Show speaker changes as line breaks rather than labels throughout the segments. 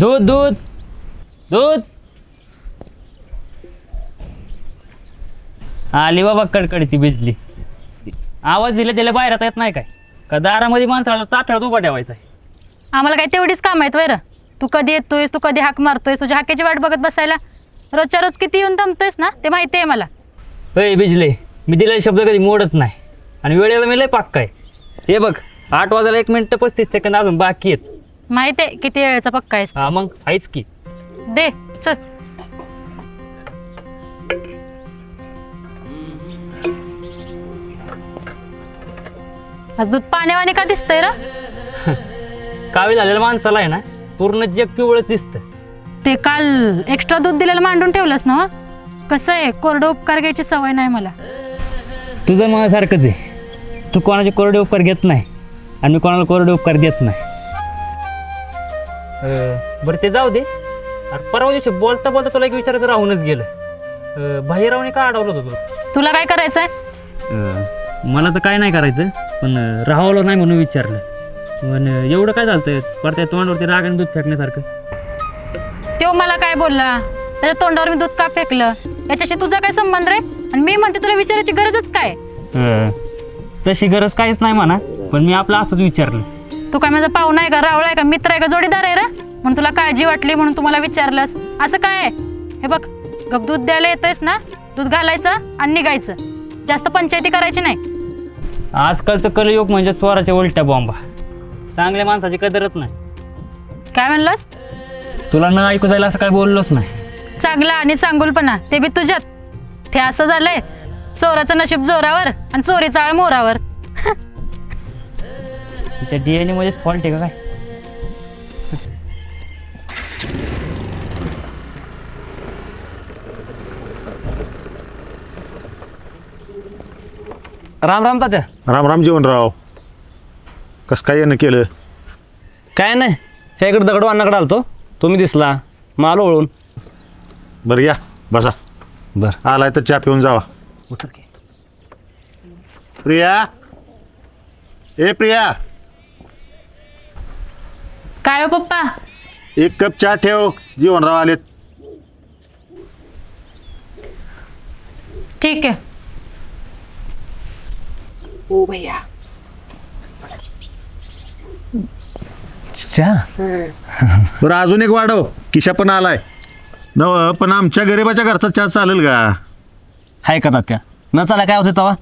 दूध दूध। दूध। आली बाबा कडकडी ती बिजली. आवाज दिला त्याला बाहेर आता येत नाही काय? का दारामध्ये माणसाला ताठळत उभा ठेवायचा आहे?
आम्हाला काही तेवढीच काम आहेत वैर. तू कधी येतोयस तू कधी हाक मारतोयस तुझ्या हाकेची वाट बघत बसायला. रोजच्या रोज किती येऊन दमतोयस ना ते माहिती आहे मला.
होय बिजले मी दिलेला शब्द कधी मोडत नाही. आणि वेळेला मी लय पक्का आहे. हे बघ आठ वाजायला एक मिनिट पस्तीस सेकंद अजून बाकी आहेत.
माहिती आहे किती वेळेचा पक्का आहेस?
हा मग आहेच की.
दे चल. आज दूध पाण्यावाने का दिसतंय र?
कावी झालेल्या माणसाला आहे ना पूर्ण जग पिवळच दिसतं
ते काल एक्स्ट्रा दूध दिलेलं मांडून ठेवलंस ना हो? कसं आहे कोरडं उपकार घ्यायची सवय नाही मला.
तुझं माझ्यासारखंच आहे. तू कोणाचे कोरडे उपकार घेत नाही आणि मी कोणाला कोरडे उपकार देत नाही. अं, बरं ते जाऊ दे. अरे परवा दिवशी बोलता बोलता तुला एक विचारायचं राहूनच गेलं. अं, बाहेरावणी का अडवलं होतं तू
तुला काय करायचंय?
अं, मला तर काय नाही करायचं पण अं, राहावलं नाही म्हणून विचारलं. पण अं, एवढं काय झालं परत त्या तोंडावरती राग आणि दूध फेकण्यासारखं.
तो मला काय बोलला? त्याच्या तोंडावर मी दूध का फेकलं? याच्याशी तुझा काय संबंध रे? आणि मी म्हणते तुला विचारायची गरजच काय?
अं, तशी गरज काहीच नाही म्हणा पण मी आपलं असंच विचारलं.
तू काय माझा पाहुणा आहे का? रावळा आहे का? मित्र आहे का? जोडीदार आहे रे. म्हणून तुला काळजी वाटली म्हणून तुम्हाला विचारलंस. असं काय आहे? हे बग गप दूध द्यायला येतोयस ना? दूध घालायचं आणि निघायचं. जास्त पंचायती करायची नाही.
आजकालचं कलयुग म्हणजे चोराच्या उलट्या बॉम्बा चांगल्या माणसाची कदरच नाही.
काय म्हणलंस?
तुला न ऐकू जायला असं काय बोललोच नाही.
चांगला आणि चांगुलपणा ते बी तुझ्यात. ते असं झालंय. चोराचं नशीब जोरावर आणि चोरीचा आळ मोरावर.
तिच्या डीएनए मध्येच फॉल्ट आहे का काय?
राम राम तात्या.
राम राम जीवनराव. कसं काय यानं केलं?
काय नाही. हे इकडे दगड अण्णाकडे आलतो. तुम्ही दिसला. माल ओळून.
बरं या. बसा.
बर.
आलाय तर चहा पिऊन जावा. प्रिया? ए प्रिया.
काय हो पप्पा?
एक कप चहा ठेव जीवनराव आलेत.
ठीक आहे.
बरं अजून एक वाढव. किशा पण आलाय. नव पण आमच्या गरिबाच्या घरचा चहा चालेल का?
हाय का तात्या? न चाला काय होते तवा?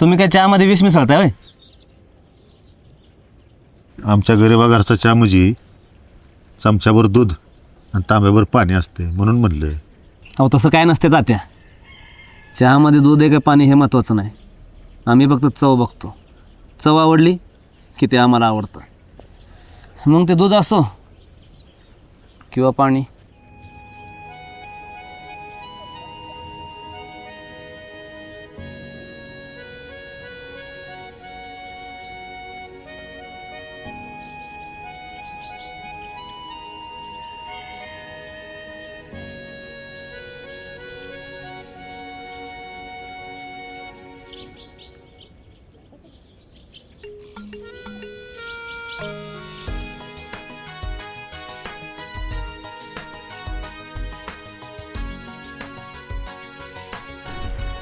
तुम्ही काय चहामध्ये विष मिसळताय होय?
आमच्या गरिबा घरचा चहा म्हणजे चमच्याभर दूध आणि तांब्याभर पाणी असते म्हणून म्हणलं.
अहो तसं काय नसते तात्या. चहामध्ये दूध आहे का पाणी हे महत्त्वाचं नाही. आम्ही फक्त चव बघतो. चव आवडली की ते आम्हाला आवडतं. मग ते दूध असो किंवा पाणी.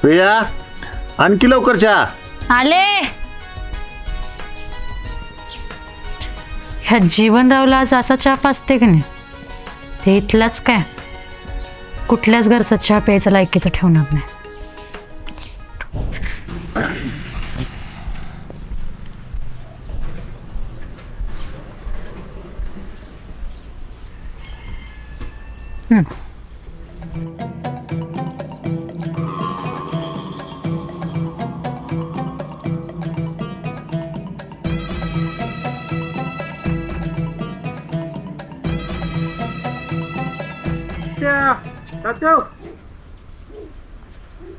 प्रिया आणखी लवकर चहा.
आले. ह्या जीवनरावला आज असा चहा पाचते की नाही? ते इथलाच काय? कुठल्याच घरचा चहा प्यायचा लायकीचं ठेवणार नाही.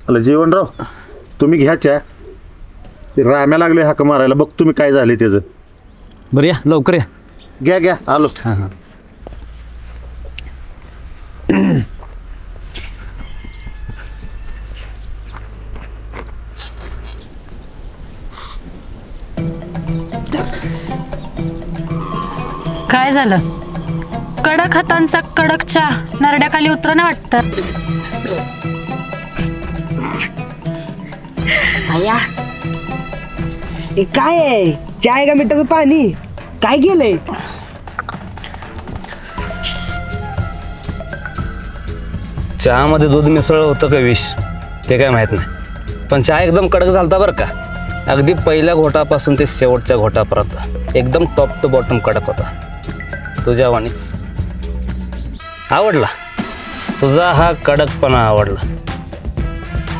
आलं जीवनराव तुम्ही घ्या चहा ते राम्या लागले हाक मारायला. बघ तुम्ही काय झाले त्याचं.
बरं या लवकर या.
घ्या घ्या. आलो.
हां हां.
काय झालं? कडक हातांचा कडक चहा. नरड्याखाली उतर ना वाटतं
हे काय आहे? चाय का मिठाचं पाणी. काय केलंय?
चहामध्ये दूध मिसळलं होतं का विष? ते काय माहीत नाही. पण चहा एकदम कडक झालता बरं का. अगदी पहिल्या घोटापासून ते शेवटच्या घोटापर्यंत. एकदम टॉप टू बॉटम कडक होता. तुझ्या वाणीच. आवडला. तुझा हा कडकपणा आवडला.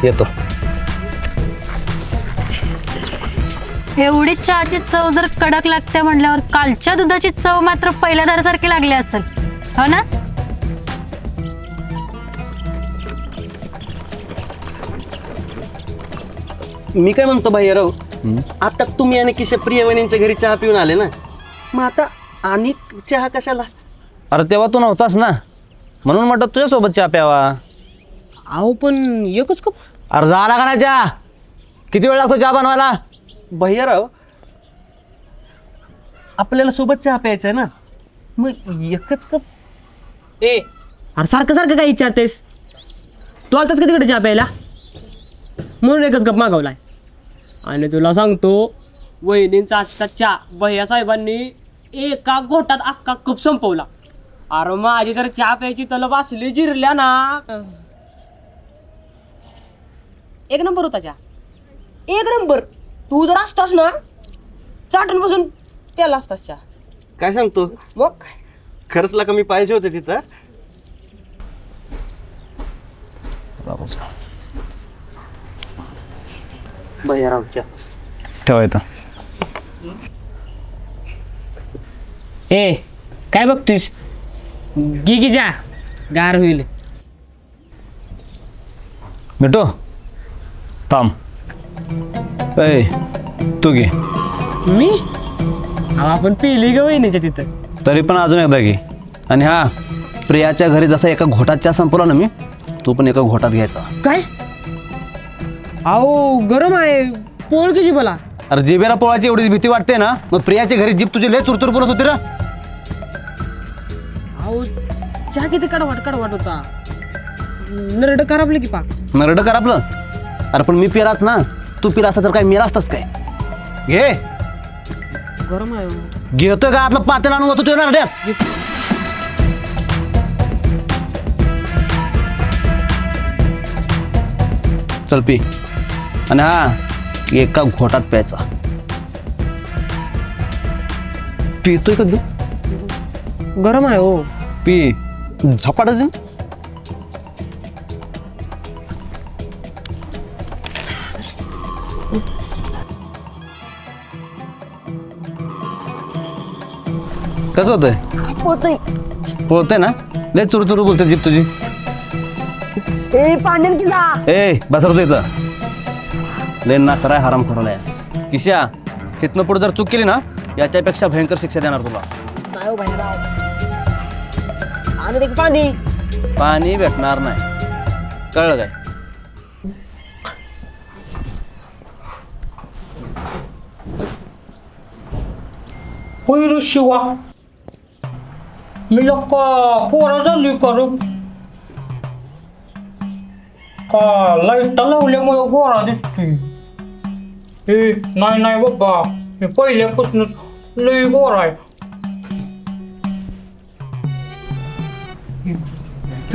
येतो.
एवढी चहाची चव जर कडक लागते म्हणल्यावर कालच्या दुधाची चव मात्र पहिल्या दारासारखी लागली असेल. हो ना?
मी काय म्हणतो भाईराव आता तुम्ही आणि किशा प्रियवणींच्या घरी चहा पिऊन आले ना? मग आता आणि चहा कशाला?
अरे तेव्हा तू नव्हतास ना. म्हणून म्हटलं तुझ्यासोबत चहा प्यावा.
अहो पण एकच कप.
अरे झाला का नाही चहा किती वेळ लागतो चहा बनवायला?
भैयाराव आपल्याला सोबत चहा प्यायचा आहे ना? मग एकच कप.
ए अरे सारखं सारखं काय विचारतेस? तू आलताच का तिकडे चहा प्यायला? म्हणून एकच कप मागवलाय. आणि तुला सांगतो वहिनींचा आजचा चहा भैया साहेबांनी एका घोटात अख्खा कप संपवला. अरे माझी तर चहा प्यायची तलब असली जिरल्या ना. एक नंबर होता चहा. एक नंबर. तू जर असतास ना चाटून बसून प्याला असतास चहा.
काय सांगतो?
मग? काय?
खरंचला कमी पाहिजे होते तिथं.
ठेवायचं
ए काय बघतोयस गी गी जा. गार होईल.
मिठो थांब. ए तू घे.
मी? अहो, आपण पिली ग वहिनीच्या तिथं.
तरी पण अजून एकदा घे. आणि हा प्रियाच्या घरी जसा एका घोटात चहा संपवला ना मी तू पण एका घोटात घ्यायचा.
काय? अहो गरम आहे. पोळ कशी बोला
अरे जिबेला पोळाची एवढीच भीती वाटते ना मग प्रियाच्या घरी जीप तुझी लय चुरचुर बोलत होती ना
अहो चहा किती कडवाट कडवाट होता. नरड कराबले की पा
नरड कर आपलं. अरे पण मी पिराच ना. तू पिला असता तर काय मिळा असतास काय? घे.
गरम आहे हो.
घेतोय का आतलं पातेल आणून होतो तुझ्या नरड्यात चल पी. आणि हा एका घोटात प्यायचा. पितोय का तू?
गरम आहे हो.
पी. झपाटा दे कसं होतंय? होतंय. ना? लय चुरू बोलते जीप तुझी.
ए पाण्यात की जा.
ए बसरतो इथं. लय नाकराय हराम खरवलाय किशा तिथनं पुढे जर चूक केली ना याच्यापेक्षा भयंकर शिक्षा देणार तुला.
आणि ते पाणी.
पाणी भेटणार नाही. कळलं काय?
शिवा. मी लोक पोरा झाली करू. का लाइट लावल्यामुळे गोरा दिसते ए नाही नाही बाबा. मी पहिल्यापासूनच लई गोरा आहे.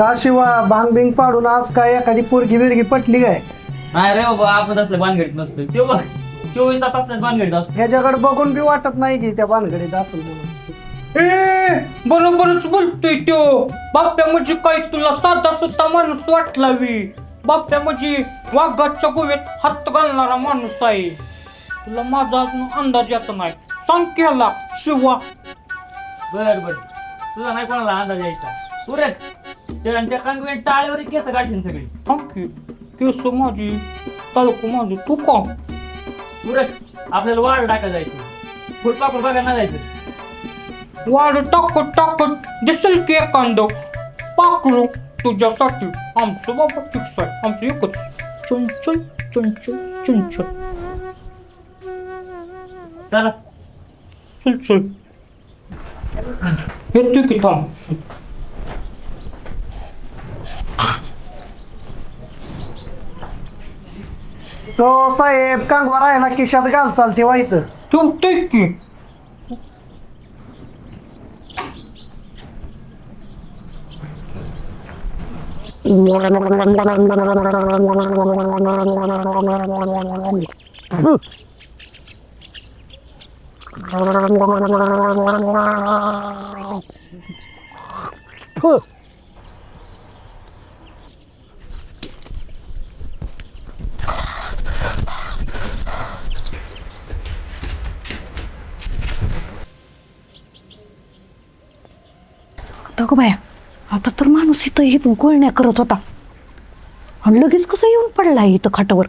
का शिवा? भांग बिंग पाडून आज काय एखादी पोरगी बिरगी पटली काय?
नाही रे बाबा आपण बांधगडीत नसतो तो बघ चोवीस तास बांधगडीत असतो
ह्याच्याकडे बघून बी वाटत नाही की त्या भानगडीत असेल म्हणून.
ए बरोबरच बोलतोय तो बाप्या म्हणजे काय तुला साधा सुद्धा माणूस वाटला वी? बाप्या म्हणजे वाघाच्या गोव्यात हात घालणारा माणूस आहे. तुला माझा अजून अंदाज येत नाही. सांग केला शिवा.
बर बर. तुझा नाही कोणाला अंदाज यायचा. तू रे. ते आणि त्या कांगवे टाळेवर केस गाठीन सगळी.
केस माझी तालुक माझं तू का
आपल्याला वाढ टाका जायचं. फुलपाखरू बघायला जायचं.
वाढ टाकत टाकत दिसेल की एखादं. पाखरू तुझ्यासाठी. आमचं बाबा फिक्स आहे. आमचं एकच. चंचल चंचल चंचल
चला.
येतो की थांब.
तो साहेब कांगवा राहिला किशात घाल चालते वाईट
चालतंय की?
अगं बाया आता तर माणूस इथं इथून गुळण्या करत होता. आणि लगेच कसं येऊन पडला इथं खाटावर?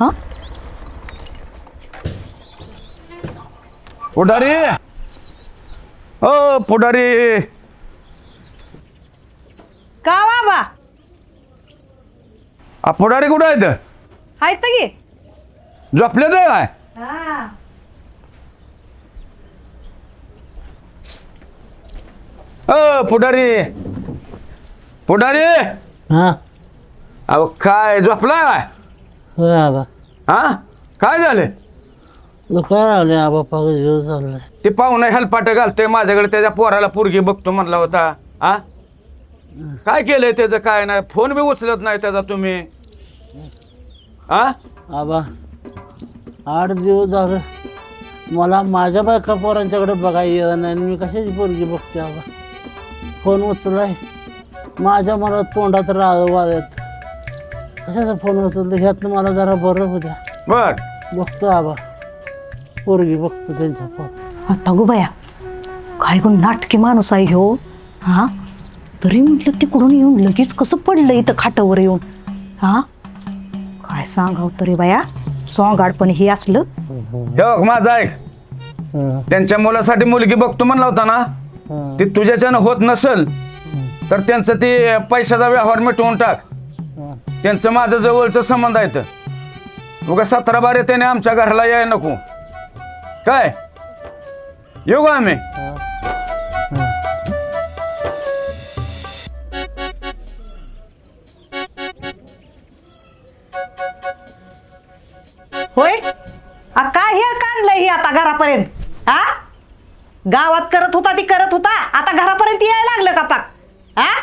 हा?
पुढारी! हो पुढारी!
का बाबा
आ, पुढारी कुठं आहेत?
आहेत की
झोपले काय? अ पुढारी. पुढारी.
हा.
अहो काय झोपला काय
होय आबा.
हा? काय झाले?
काय राहिले आबा पाग जीव चाललाय
ते पाहुणा हेलपाट घालते माझ्याकडे त्याच्या पोराला पोरगी बघतो म्हणला होता. हा? काय केलंय त्याचं काय नाही? फोन बी उचलत नाही त्याचा तुम्ही. हा?
आबा आठ दिवस झालं. मला माझ्या बायका पोरांच्याकडे बघायला येत नाही आणि मी कशाची पोरगी बघते आबा? फोन उचलाय माझ्या मनात तोंडात राळ वाजत. कशाचा फोन उचलतो ह्यातनं मला जरा बरं होत्या
बर.
बघतो आबा. पोरगी बघतो त्यांच्या पोर
आता गो बाया काय गो नाटकी माणूस आहे ह्यो? हा? तरी म्हटलं तिकडून येऊन लगेच कसं पडलं इथं खाटावर येऊन? हा? काय सांगाव तरी बाया? सॉंगाड पण हे असलं.
हे बघ माझं ऐक. त्यांच्या मुलासाठी मुलगी बघतो म्हणला होता ना? ती तुझ्याच्यानं होत नसल तर त्यांचं ते पैशाचा व्यवहार मिटवून टाक. त्यांचं माझं जवळचं संबंध आहेत उगा सतरा बारे त्याने आमच्या घराला याय नको. काय? येऊ का आम्ही?
होय? आ काय हे काढलंय हे आता घरापर्यंत? हा गावात करत होता ती करत होता. आता घरापर्यंत यायला लागलं का पाक? हा?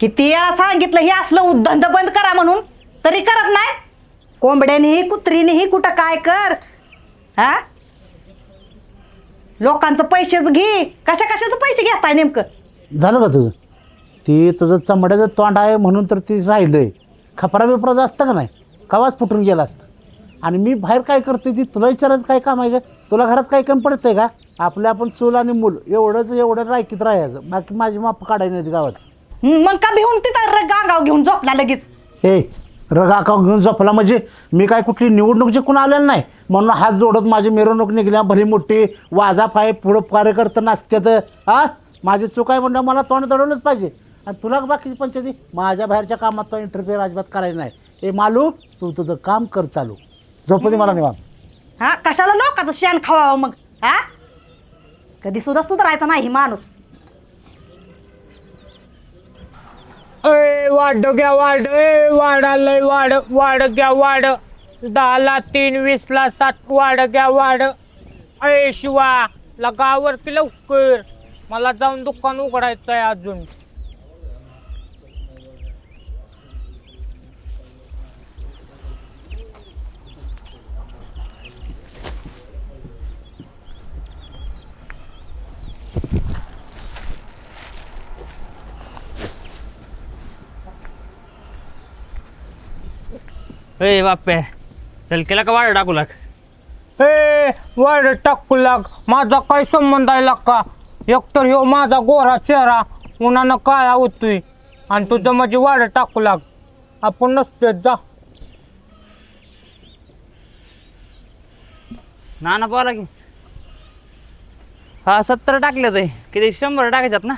किती वेळा सांगितलं हे असलं उद्धंद बंद करा म्हणून. तरी करत नाही. कोंबड्यानेही कुत्रीनेही कुठं काय कर? हा? लोकांचं पैसेच घे. कशा कशाचं पैसे घेताय नेमकं?
झालं का तुझं? ती तुझं चमड्याचं तोंड आहे म्हणून तर ती राहिलंय. खपरा बिपराचं असतं का नाही? कवाच फुटून गेला असतं. आणि मी बाहेर काय करतोय ती तुला विचारायचं काय काम आहे का? तुला घरात काय कमी पडतंय का? आपलं आपण चूल आणि मूल एवढंच एवढं रायकीत राहायचं. बाकी माझी माप काढायला नाही गावात.
हं, मग का भिवून तिथं र- गागाव घेऊन झोपला लगेच?
हे रगा का घेऊन झोपला म्हणजे मी काय कुठली निवडणूक जिंकून आलेलं नाही. म्हणून हात जोडत माझी मिरवणूक निघल्या भली मोठी वाजा पाय पुढं कार्यकर्ता नाचत्यात. हा माझी चूक आहे म्हणलं मला तोंड दडवलंच पाहिजे. आणि तुला बाकीची पंचायती? माझ्या बाहेरच्या कामात तो इंटरफेअर अजिबात करायचं नाही. ए मालू तू तुझं काम कर चालू. झोपू दे मला निवांत.
हा कशाला लोकांचं शेण खावावं मग? हा? कधी सुद्धा सुधारायचा नाही माणूस.
ए वाढ घ्या वाढ. ए वाढालय वाढ वाढ घ्या वाढ. दहाला तीन वीसला सात वाढ घ्या वाढ. ए शिवा लगावर की लवकर. मला जाऊन दुकान उघडायचं आहे अजून.
ए बाप्पे चल केला का वाढ टाकू लाग?
ए वाढ टाकू लाग. माझा काय संबंध आहे का एकतर ह्यो माझा गोरा चेहरा उन्हानं काळा होतोय आणि तुझं माझी वाढ टाकू लाग. आपण नसते जा.
ना ना बोला की. हा सत्तर टाकले ते. किती? शंभर टाकायच्यात ना?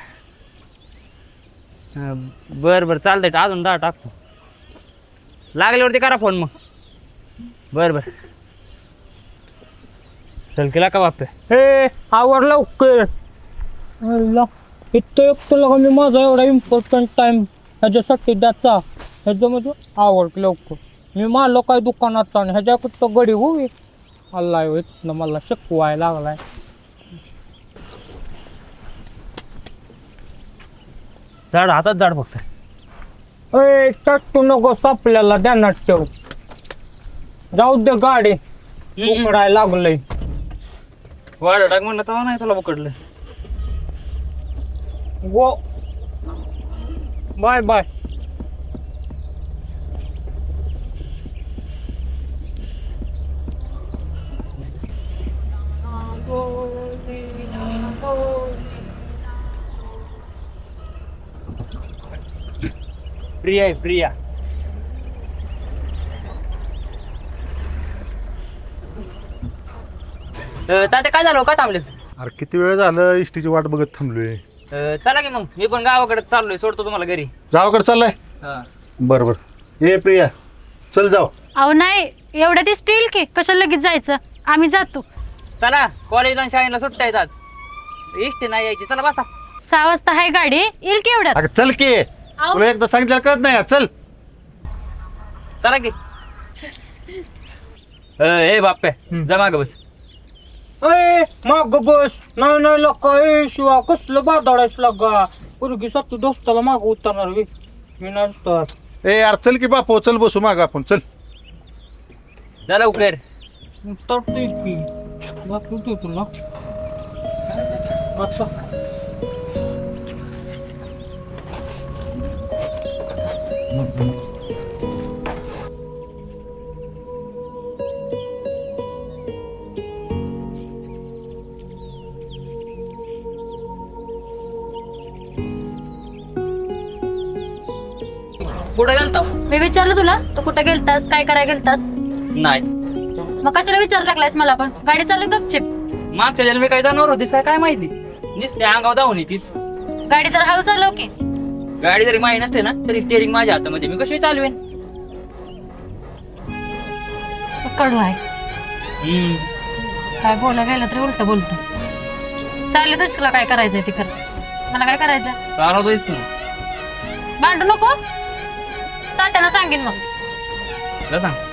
बरं बरं. चालतंय अजून दहा टाकतो. लागल्यावरती करा फोन मग. बरं बरं. चल केला का बाप्पे
ए आवर लवकर. इथं एक का मी माझा एवढा इम्पॉर्टंट टाइम ह्याच्यासाठी द्यायचा ह्याच्यामध्ये आवड लवकर. मी मारलो काय दुकानाचा आणि ह्याच्याकडं गडी होई अल्ला इथनं मला शिकवाय लागलाय.
झाड हातात झाड फक्त.
ए तट्टू नको आपल्याला ध्यानात ठेव. जाऊ दे गाडी. उकडाय लागलंय.
वाढ टाक म्हणलं तेव्हा नाही तुला पकडलं
गो बाय बाय.
प्रिया आहे प्रिया अं, तात्या काय झालं? काय थांबले
अरे किती वेळ झालं? इष्टीची वाट बघत थांबलोय.
चला की मग. मी पण गावाकडे चाललोय. सोडतो तुम्हाला घरी.
गावाकडे चाललाय? बरं बरं. ये प्रिया. चल जाऊ.
अहो नाही. एवढ्यात स्टील की. कशाला लगेच जायचं? आम्ही जातो.
चला. कॉलेजला आणि शाळेला सुट्ट्या येतात इष्टी नाही यायची. चला बसा.
सहा वाजता आहे गाडी. येईल की एवढ्यात?
अगं चल की. तुला एकदा सांगितलं कळत नाही? चल.
चला की. ए बाप्पे जा माग बस.
ए माग बस. नाही नाही लका ए शिवा कसलं बादाडायच लागा पोरगी साठी दोस्ताला माग उतरणार बी. मी नाही उतरणार.
ए यार चल की बापू चल बसू माग आपण चल.
जा लवकर.
उतरतोय की. दाखवतोय तुला अच्छा
कुठं गेलता?
मी विचारलं तुला तू कुठे गेलतास काय करायला गेलतास?
नाही.
मग कशाला विचार लागलायस मला पण? गाडी चालू गपचिप?
मागच्या जन्मी काय जाणार होतीस काय काय माहिती? नुसते अंगाव धावून येतीस.
गाडी जर हळू चालव की.
गाडी जरी माही नसते ना तरी स्टेअरिंग माझ्या हातामध्ये. मी कशी चालवेन.
कडू आहे.
हम्म.
काय बोला गेलं तरी उलट बोलतो. चालले तुझ तुला काय करायचंय ते कर मला काय करायचं
चालवतोयस की
भांडू नको. तात्याला सांगेन मग.
तुला सांग.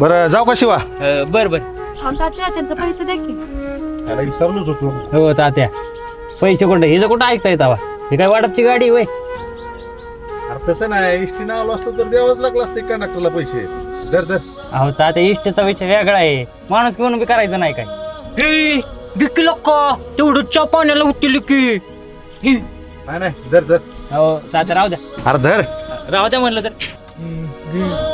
बरं जाऊ का शिवा?
अं, बर बर.
तात्या त्यांचे पैसे दे की.
त्याला विसरलोच होतो.
हो तात्या. पैसे कुठे हिचं कुठं ऐकता येतावा हे काय वाटपची गाडी वय?
अरे तसं नाही. इष्टी नाव आलो असतो तर द्यावंच लागलं असतं कंडक्टरला पैसे. दर दर
अहो तात्या इष्टचा विषय वेगळा आहे. माणूस घेऊन बी करायचं नाही काय?
हे विकी लक्का तेवढं च्या पाण्याला उतरली की. हे,
नाही नाही. दर दर
हो तात्या राहू द्या.
अरे धर.
राहू द्या म्हणलं तर.